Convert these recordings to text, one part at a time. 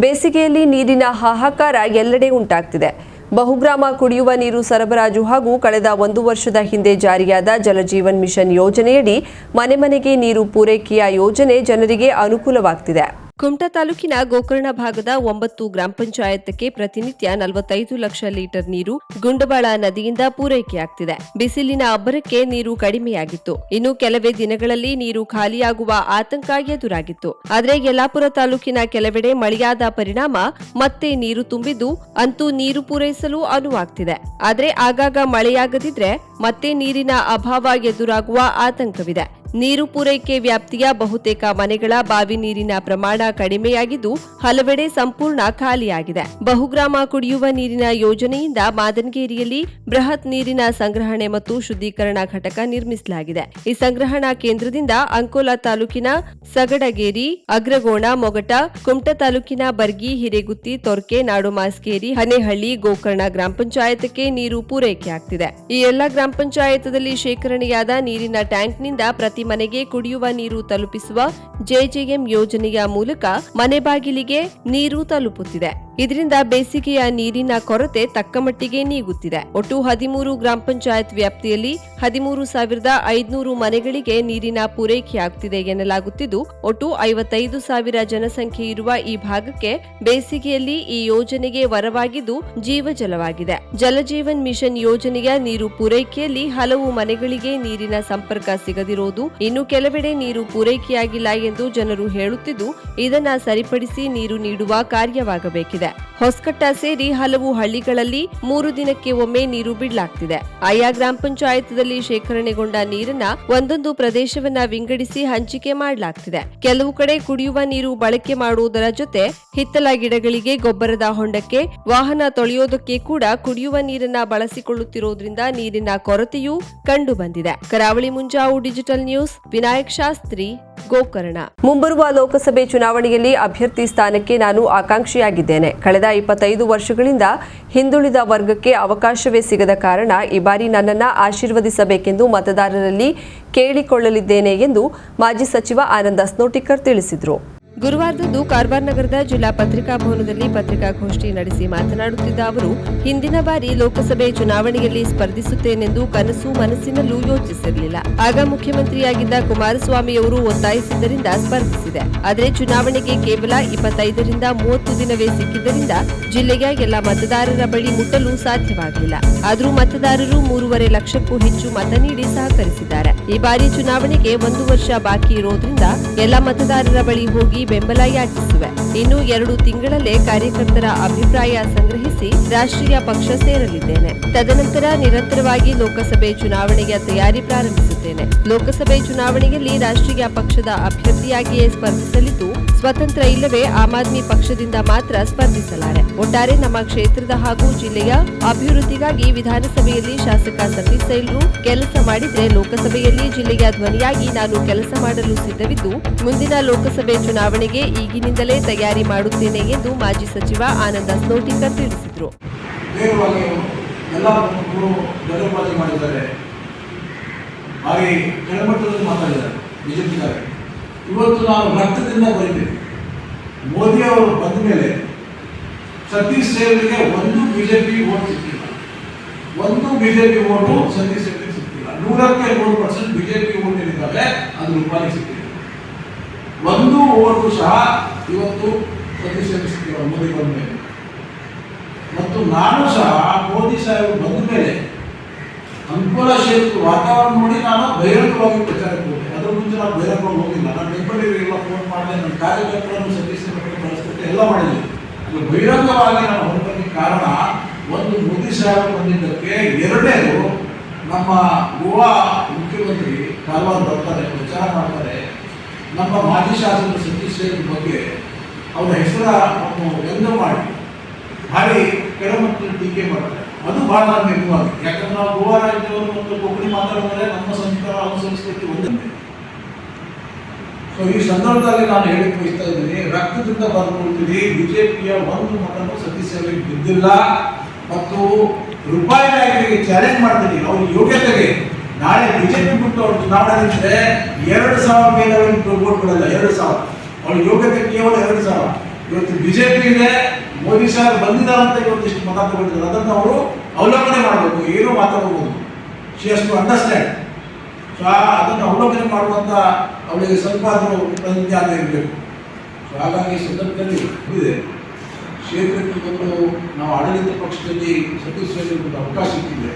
ಬೇಸಿಗೆಯಲ್ಲಿ ನೀರಿನ ಹಾಹಾಕಾರ ಎಲ್ಲೆಡೆ ಉಂಟಾಗ್ತಿದೆ. ಬಹುಗ್ರಾಮ ಕುಡಿಯುವ ನೀರು ಸರಬರಾಜು ಹಾಗೂ ಕಳೆದ ಒಂದು ವರ್ಷದ ಹಿಂದೆ ಜಾರಿಯಾದ ಜಲಜೀವನ್ ಮಿಷನ್ ಯೋಜನೆಯಡಿ ಮನೆ ಮನೆಗೆ ನೀರು ಪೂರೈಕೆಯ ಯೋಜನೆ ಜನರಿಗೆ ಅನುಕೂಲವಾಗ್ತಿದೆ. ಕುಮಟಾ ತಾಲೂಕಿನ ಗೋಕರ್ಣ ಭಾಗದ ಒಂಬತ್ತು ಗ್ರಾಮ ಪಂಚಾಯತ್ಗೆ ಪ್ರತಿನಿತ್ಯ ನಲವತ್ತೈದು ಲಕ್ಷ ಲೀಟರ್ ನೀರು ಗುಂಡಬಾಳ ನದಿಯಿಂದ ಪೂರೈಕೆಯಾಗ್ತಿದೆ ಬಿಸಿಲಿನ ಅಬ್ಬರಕ್ಕೆ ನೀರು ಕಡಿಮೆಯಾಗಿತ್ತು. ಇನ್ನು ಕೆಲವೇ ದಿನಗಳಲ್ಲಿ ನೀರು ಖಾಲಿಯಾಗುವ ಆತಂಕ ಎದುರಾಗಿತ್ತು. ಆದರೆ ಯಲ್ಲಾಪುರ ತಾಲೂಕಿನ ಕೆಲವೆಡೆ ಮಳೆಯಾದ ಪರಿಣಾಮ ಮತ್ತೆ ನೀರು ತುಂಬಿದ್ದು ಅಂತೂ ನೀರು ಪೂರೈಸಲು ಅನುವಾಗ್ತಿದೆ. ಆದರೆ ಆಗಾಗ ಮಳೆಯಾಗದಿದ್ರೆ ಮತ್ತೆ ನೀರಿನ ಅಭಾವ ಎದುರಾಗುವ ಆತಂಕವಿದೆ. ನೀರು ಪೂರೈಕೆ ವ್ಯಾಪ್ತಿಯ ಬಹುತೇಕ ಮನೆಗಳ ಬಾವಿ ನೀರಿನ ಪ್ರಮಾಣ ಕಡಿಮೆಯಾಗಿದ್ದು ಹಲವೆಡೆ ಸಂಪೂರ್ಣ ಖಾಲಿಯಾಗಿದೆ. ಬಹುಗ್ರಾಮ ಕುಡಿಯುವ ನೀರಿನ ಯೋಜನೆಯಿಂದ ಮಾದನಗೇರಿಯಲ್ಲಿ ಬೃಹತ್ ನೀರಿನ ಸಂಗ್ರಹಣೆ ಮತ್ತು ಶುದ್ಧೀಕರಣ ಘಟಕ ನಿರ್ಮಿಸಲಾಗಿದೆ. ಈ ಸಂಗ್ರಹಣಾ ಕೇಂದ್ರದಿಂದ ಅಂಕೋಲಾ ತಾಲೂಕಿನ ಸಗಡಗೇರಿ, ಅಗ್ರಗೋಣ, ಮೊಗಟ, ಕುಮಟ ತಾಲೂಕಿನ ಬರ್ಗಿ, ಹಿರೇಗುತ್ತಿ, ತೊರ್ಕೆ ನಾಡುಮಾಸ್ಕೇರಿ ಹನೇಹಳ್ಳಿ, ಗೋಕರ್ಣ ಗ್ರಾಮ ಪಂಚಾಯತ್ಗೆ ನೀರು ಪೂರೈಕೆಯಾಗ್ತಿದೆ. ಈ ಎಲ್ಲಾ ಗ್ರಾಮ ಪಂಚಾಯತದಲ್ಲಿ ಶೇಖರಣೆಯಾದ ನೀರಿನ ಟ್ಯಾಂಕ್ನಿಂದ ಪ್ರತಿ ಮನೆಗೆ ಕುಡಿಯುವ ನೀರು ತಲುಪಿಸುವ ಜೆಜೆಎಂ ಯೋಜನೆಯ ಮೂಲಕ ಮನೆ ಬಾಗಿಲಿಗೆ ನೀರು ತಲುಪುತ್ತಿದೆ. ಇದರಿಂದ ಬೇಸಿಗೆಯ ನೀರಿನ ಕೊರತೆ ತಕ್ಕಮಟ್ಟಿಗೆ ನೀಗುತ್ತಿದೆ. ಒಟ್ಟು ಹದಿಮೂರು ಗ್ರಾಮ ಪಂಚಾಯತ್ ವ್ಯಾಪ್ತಿಯಲ್ಲಿ ಹದಿಮೂರು ಸಾವಿರದ ಐದುನೂರು ಮನೆಗಳಿಗೆ ನೀರಿನ ಪೂರೈಕೆಯಾಗುತ್ತಿದೆ ಎನ್ನಲಾಗುತ್ತಿದ್ದು, ಒಟ್ಟು ಐವತ್ತೈದು ಸಾವಿರ ಜನಸಂಖ್ಯೆ ಇರುವ ಈ ಭಾಗಕ್ಕೆ ಬೇಸಿಗೆಯಲ್ಲಿ ಈ ಯೋಜನೆಗೆ ವರವಾಗಿದ್ದು ಜೀವಜಲವಾಗಿದೆ. ಜಲಜೀವನ್ ಮಿಷನ್ ಯೋಜನೆಯ ನೀರು ಪೂರೈಕೆಯಲ್ಲಿ ಹಲವು ಮನೆಗಳಿಗೆ ನೀರಿನ ಸಂಪರ್ಕ ಸಿಗದಿರುವುದು ಇನ್ನು ಕೆಲವೆಡೆ ನೀರು ಪೂರೈಕೆಯಾಗಿಲ್ಲ ಎಂದು ಜನರು ಹೇಳುತ್ತಿದ್ದು, ಇದನ್ನ ಸರಿಪಡಿಸಿ ನೀರು ನೀಡುವ ಕಾರ್ಯವಾಗಬೇಕಿದೆ. ಹೊಸಕಟ್ಟ ಸೇರಿ ಹಲವು ಹಳ್ಳಿಗಳಲ್ಲಿ ಮೂರು ದಿನಕ್ಕೆ ಒಮ್ಮೆ ನೀರು ಬಿಡಲಾಗ್ತಿದೆ. ಆಯಾ ಗ್ರಾಮ ಪಂಚಾಯತ್ದಲ್ಲಿ ಶೇಖರಣೆಗೊಂಡ ನೀರನ್ನ ಒಂದೊಂದು ಪ್ರದೇಶವನ್ನ ವಿಂಗಡಿಸಿ ಹಂಚಿಕೆ ಮಾಡಲಾಗ್ತಿದೆ. ಕೆಲವು ಕಡೆ ಕುಡಿಯುವ ನೀರು ಬಳಕೆ ಮಾಡುವುದರ ಜೊತೆ ಹಿತ್ತಲ ಗಿಡಗಳಿಗೆ ಗೊಬ್ಬರದ ಹೊಂಡಕ್ಕೆ, ವಾಹನ ತೊಳೆಯೋದಕ್ಕೆ ಕೂಡ ಕುಡಿಯುವ ನೀರನ್ನ ಬಳಸಿಕೊಳ್ಳುತ್ತಿರುವುದರಿಂದ ನೀರಿನ ಕೊರತೆಯೂ ಕಂಡು ಬಂದಿದೆ ಕರಾವಳಿ ಮುಂಜಾವು ಡಿಜಿಟಲ್ ನ್ಯೂಸ್, ವಿನಾಯಕ್ ಶಾಸ್ತ್ರಿ ಗೋಕರ್ಣ. ಮುಂಬರುವ ಲೋಕಸಭೆ ಚುನಾವಣೆಯಲ್ಲಿ ಅಭ್ಯರ್ಥಿ ಸ್ಥಾನಕ್ಕೆ ನಾನು ಆಕಾಂಕ್ಷಿಯಾಗಿದ್ದೇನೆ. ಕಳೆದ ಇಪ್ಪತ್ತೈದು ವರ್ಷಗಳಿಂದ ಹಿಂದುಳಿದ ವರ್ಗಕ್ಕೆ ಅವಕಾಶವೇ ಸಿಗದ ಕಾರಣ ಈ ಬಾರಿ ನನ್ನನ್ನ ಆಶೀರ್ವದಿಸಬೇಕೆಂದು ಮತದಾರರಲ್ಲಿ ಕೇಳಿಕೊಳ್ಳಲಿದ್ದೇನೆ ಎಂದು ಮಾಜಿ ಸಚಿವ ಆನಂದ ಸ್ನೋಟಿಕರ್ ತಿಳಿಸಿದರು. ಗುರುವಾರದಂದು ಕಾರವಾರ ನಗರದ ಜಿಲ್ಲಾ ಪತ್ರಿಕಾ ಭವನದಲ್ಲಿ ಪತ್ರಿಕಾಗೋಷ್ಠಿ ನಡೆಸಿ ಮಾತನಾಡುತ್ತಿದ್ದ ಅವರು, ಹಿಂದಿನ ಬಾರಿ ಲೋಕಸಭೆ ಚುನಾವಣೆಯಲ್ಲಿ ಸ್ಪರ್ಧಿಸುತ್ತೇನೆಂದು ಕನಸು ಮನಸ್ಸಿನಲ್ಲೂ ಯೋಚಿಸಿರಲಿಲ್ಲ. ಆಗ ಮುಖ್ಯಮಂತ್ರಿಯಾಗಿದ್ದ ಕುಮಾರಸ್ವಾಮಿಯವರು ಒತ್ತಾಯಿಸಿದ್ದರಿಂದ ಸ್ಪರ್ಧಿಸಿದೆ. ಆದರೆ ಚುನಾವಣೆಗೆ ಕೇವಲ ಇಪ್ಪತ್ತೈದರಿಂದ ಮೂವತ್ತು ದಿನವೇ ಸಿಕ್ಕಿದ್ದರಿಂದ ಜಿಲ್ಲೆಯ ಎಲ್ಲ ಮತದಾರರ ಬಳಿ ಮುಟ್ಟಲು ಸಾಧ್ಯವಾಗಲಿಲ್ಲ. ಆದರೂ ಮತದಾರರು ಮೂರುವರೆ ಲಕ್ಷಕ್ಕೂ ಹೆಚ್ಚು ಮತ ನೀಡಿ ಸಹಕರಿಸಿದ್ದಾರೆ. ಈ ಬಾರಿ ಚುನಾವಣೆಗೆ ಒಂದು ವರ್ಷ ಬಾಕಿ ಇರೋದ್ರಿಂದ ಎಲ್ಲ ಮತದಾರರ ಬಳಿ ಹೋಗಿ ಬೆಂಬಲ ಯಾಚಿಸುವೆ. ಇನ್ನು ಎರಡು ತಿಂಗಳಲ್ಲೇ ಕಾರ್ಯಕರ್ತರ ಅಭಿಪ್ರಾಯ ಸಂಗ್ರಹಿಸಿ ರಾಷ್ಟ್ರೀಯ ಪಕ್ಷ ಸೇರಲಿದ್ದೇನೆ. ತದನಂತರ ನಿರಂತರವಾಗಿ ಲೋಕಸಭೆ ಚುನಾವಣೆಯ ತಯಾರಿ ಪ್ರಾರಂಭಿಸುತ್ತೇನೆ. ಲೋಕಸಭೆ ಚುನಾವಣೆಯಲ್ಲಿ ರಾಷ್ಟ್ರೀಯ ಪಕ್ಷದ ಅಭ್ಯರ್ಥಿಯಾಗಿಯೇ ಸ್ಪರ್ಧಿಸಲಿದ್ದು ಸ್ವತಂತ್ರ ಇಲ್ಲವೇ ಆಮ್ ಆದ್ಮಿ ಪಕ್ಷದಿಂದ ಮಾತ್ರ ಸ್ಪರ್ಧಿಸಲಾರೆ. ಒಟ್ಟಾರೆ ನಮ್ಮ ಕ್ಷೇತ್ರದ ಹಾಗೂ ಜಿಲ್ಲೆಯ ಅಭಿವೃದ್ಧಿಗಾಗಿ ವಿಧಾನಸಭೆಯಲ್ಲಿ ಶಾಸಕ ಸತೀಶ್ ಸೈಲ್ರು ಕೆಲಸ ಮಾಡಿದ್ರೆ ಲೋಕಸಭೆಯಲ್ಲಿ ಜಿಲ್ಲೆಯ ಧ್ವನಿಯಾಗಿ ನಾನು ಕೆಲಸ ಮಾಡಲು ಸಿದ್ಧವಿದ್ದು, ಮುಂದಿನ ಲೋಕಸಭೆ ಚುನಾವಣೆಗೆ ಈಗಿನಿಂದಲೇ ತಯಾರಿ ಮಾಡುತ್ತೇನೆ ಎಂದು ಮಾಜಿ ಸಚಿವ ಆನಂದ ಸ್ನೋಟಿಕರ್ ತಿಳಿಸಿದರು. ಹಾಗೆ ಕೆಳಮಟ್ಟದಲ್ಲಿ ಮಾತಾಡಿದ್ದಾರೆ. ಬಿಜೆಪಿದ್ದಾರೆ ಇವತ್ತು ನಾನು ರಕ್ತದಿಂದ ಬರೀತೇನೆ ಮೋದಿ ಅವರು ಬಂದ ಮೇಲೆ ಸತೀಶ್ ಸೇವರಿಗೆ ಒಂದು ಬಿಜೆಪಿ ಓಟ್ ಸಿಕ್ಕಿಲ್ಲ. ಒಂದು ಬಿಜೆಪಿ ಓಟು ಸತೀಶ್ ಸೇವರಿಗೆ ಸಿಕ್ಕಿಲ್ಲ. ನೂರಕ್ಕೆ ಮೂರು ಪರ್ಸೆಂಟ್ ಬಿಜೆಪಿ ಓಟ್ ಏನಿದ್ದಾವೆ ಅದು ರೂಪಾಯಿ ಸಿಕ್ಕಿಲ್ಲ ಒಂದು ಓಟು ಸಹ ಇವತ್ತು ಸತೀಶ್ ಸೇವರಿಗೆ ಸಿಕ್ಕಿಲ್ಲ, ಮೋದಿ ಬಂದ ಮೇಲೆ. ಮತ್ತು ನಾನು ಸಹ ಮೋದಿ ಸಾಹೇಬರು ಬಂದ ಮೇಲೆ ಅನುಕೂಲ ಕ್ಷೇತ್ರ ವಾತಾವರಣ ನೋಡಿ ನಾನು ಬಹಿರಂಗವಾಗಿ ಪ್ರಚಾರಕ್ಕೆ ಹೋದೆ. ಅದರ ಮುಂಚೆ ನಾನು ಬಹಿರಂಗವಾಗಿ ಕಾರ್ಯಕರ್ತರನ್ನು ಸತೀಶ್ ಪರಿಸ್ಥಿತಿ ಎಲ್ಲ ಮಾಡಿದೆ ಅದು ಬಹಿರಂಗವಾಗಿ ನಾವು ಹೊರಬರಲಿಕ್ಕೆ ಕಾರಣ ಒಂದು ಮೋದಿ ಸಾಹೇಬ್ ಬಂದಿದ್ದಕ್ಕೆ ಎರಡನೇದು ನಮ್ಮ ಗೋವಾ ಮುಖ್ಯಮಂತ್ರಿ ಕಾರವಾರ ಬರ್ತಾರೆ, ಪ್ರಚಾರ ಮಾಡ್ತಾರೆ. ನಮ್ಮ ಮಾಜಿ ಶಾಸಕರು ಸತೀಶ್ ಬಗ್ಗೆ ಅವರ ಹೆಸರ ವ್ಯಂಗ್ಯ ಮಾಡಿ, ಭಾರಿ ಕೆಳಮಟ್ಟದ ಟೀಕೆ ಮಾಡ್ತಾರೆ. ಅದು ಬಹಳ ನಮಗೆ ಯಾಕಂದ್ರೆ ನಾವು ಗೋವಾ ರಾಜ್ಯದವರು ಮತ್ತು ಕೊಬ್ಬರಿ ಮಾತಾಡಿದ್ರೆ ನಮ್ಮ ಸಂಸ್ಕಾರ ಸಂಸ್ಕೃತಿ ಒಂದೇ. ಸೊ ಈ ಸಂದರ್ಭದಲ್ಲಿ ನಾನು ಹೇಳಿಕ್ ಬಯಸ್ತಾ ಇದ್ದೀನಿ, ರಕ್ತದಿಂದ ಬರ್ಕೊಳ್ತೀನಿ ಬಿಜೆಪಿಯ ಒಂದು ಮತನೂ ಸದಸ್ಯರಲ್ಲಿ ಬಿದ್ದಿಲ್ಲ. ಮತ್ತು ರೂಪಾಯಿ ನಾಯಕರಿಗೆ ಚಾಲೆಂಜ್ ಮಾಡ್ತೀನಿ ಅವ್ರ ಯೋಗ್ಯತೆಗೆ. ನಾಳೆ ಬಿಜೆಪಿ ಬಿಟ್ಟು ಅವ್ರು ಚುನಾವಣೆ ನಿಂತರೆ ಎರಡು ಸಾವಿರ ಮೇಲೆ ಅವ್ರಿಗೆ ವೋಟ್ ಕೊಡಲ್ಲ, ಎರಡು ಸಾವಿರ. ಅವ್ರ ಯೋಗ್ಯತೆ ಕೇವಲ ಎರಡು ಸಾವಿರ. ಇವತ್ತು ಬಿಜೆಪಿ ಇದೆ, ಮೋದಿ ಸರ್ ಬಂದಿದ್ದಾರೆ ಅಂತ ಇವತ್ತಿಷ್ಟು ಮತ ತಗೊಂಡಿದ್ದಾರೆ ಅದನ್ನು ಅವರು ಅವಲಂಬನೆ ಮಾಡಬೇಕು, ಏನೂ ಮಾತಾಡಬಹುದು ಶಿ ಅಷ್ಟು ಟು ಅಂಡರ್ಸ್ಟ್ಯಾಂಡ್ ಸೊ ಅದನ್ನು ಅವಲೋಕನೆ ಮಾಡುವಂಥ ಅವಳಿಗೆ ಸ್ವಲ್ಪ ಆದರೂ ಇರಬೇಕು. ಸೊ ಹಾಗಾಗಿ ಸಂದರ್ಭದಲ್ಲಿ ಇದೆ. ಕ್ಷೇತ್ರಕ್ಕೆ ಬಂದು ನಾವು ಆಡಳಿತ ಪಕ್ಷದಲ್ಲಿ ರೆಡ್ಡಿ ಒಂದು ಅವಕಾಶ ಸಿಕ್ಕಿದೆ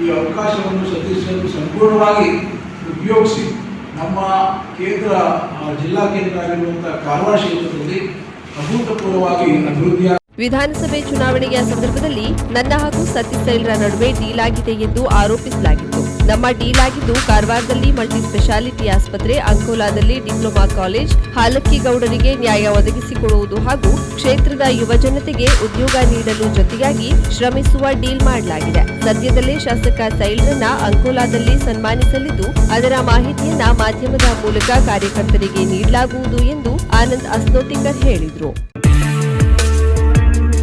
ಈ ಅವಕಾಶವನ್ನು ರೆಡ್ಡಿ ಸಂಪೂರ್ಣವಾಗಿ ಉಪಯೋಗಿಸಿ ನಮ್ಮ ಕೇಂದ್ರ ಜಿಲ್ಲಾ ಕೇಂದ್ರ ಆಗಿರುವಂಥ ಕಾರವಾರ ಕ್ಷೇತ್ರದಲ್ಲಿ ಅಭೂತಪೂರ್ವವಾಗಿ ಅಭಿವೃದ್ಧಿಯ ವಿಧಾನಸಭೆ ಚುನಾವಣೆಯ ಸಂದರ್ಭದಲ್ಲಿ ನನ್ನ ಹಾಗೂ ಸತೀಶ್ ಸೈಲ್ರ ನಡುವೆ ಡೀಲ್ ಆಗಿದೆ ಎಂದು ಆರೋಪಿಸಲಾಗಿತ್ತು. ನಮ್ಮ ಡೀಲ್ ಆಗಿದ್ದು ಕಾರವಾರದಲ್ಲಿ ಮಲ್ಟಿ ಸ್ಪೆಷಾಲಿಟಿ ಆಸ್ಪತ್ರೆ, ಅಂಕೋಲಾದಲ್ಲಿ ಡಿಪ್ಲೊಮಾ ಕಾಲೇಜ್ ಹಾಲಕ್ಕಿಗೌಡರಿಗೆ ನ್ಯಾಯ ಒದಗಿಸಿಕೊಡುವುದು ಹಾಗೂ ಕ್ಷೇತ್ರದ ಯುವ ಜನತೆಗೆ ಉದ್ಯೋಗ ನೀಡಲು ಜೊತೆಯಾಗಿ ಶ್ರಮಿಸುವ ಡೀಲ್ ಮಾಡಲಾಗಿದೆ. ಸದ್ಯದಲ್ಲೇ ಶಾಸಕ ಸೈಲ್ರನ್ನ ಅಂಕೋಲಾದಲ್ಲಿ ಸನ್ಮಾನಿಸಲಿದ್ದು, ಅದರ ಮಾಹಿತಿಯನ್ನ ಮಾಧ್ಯಮದ ಮೂಲಕ ಕಾರ್ಯಕರ್ತರಿಗೆ ನೀಡಲಾಗುವುದು ಎಂದು ಆನಂದ್ ಅಸ್ನೋಟಿಕರ್ ಹೇಳಿದರು.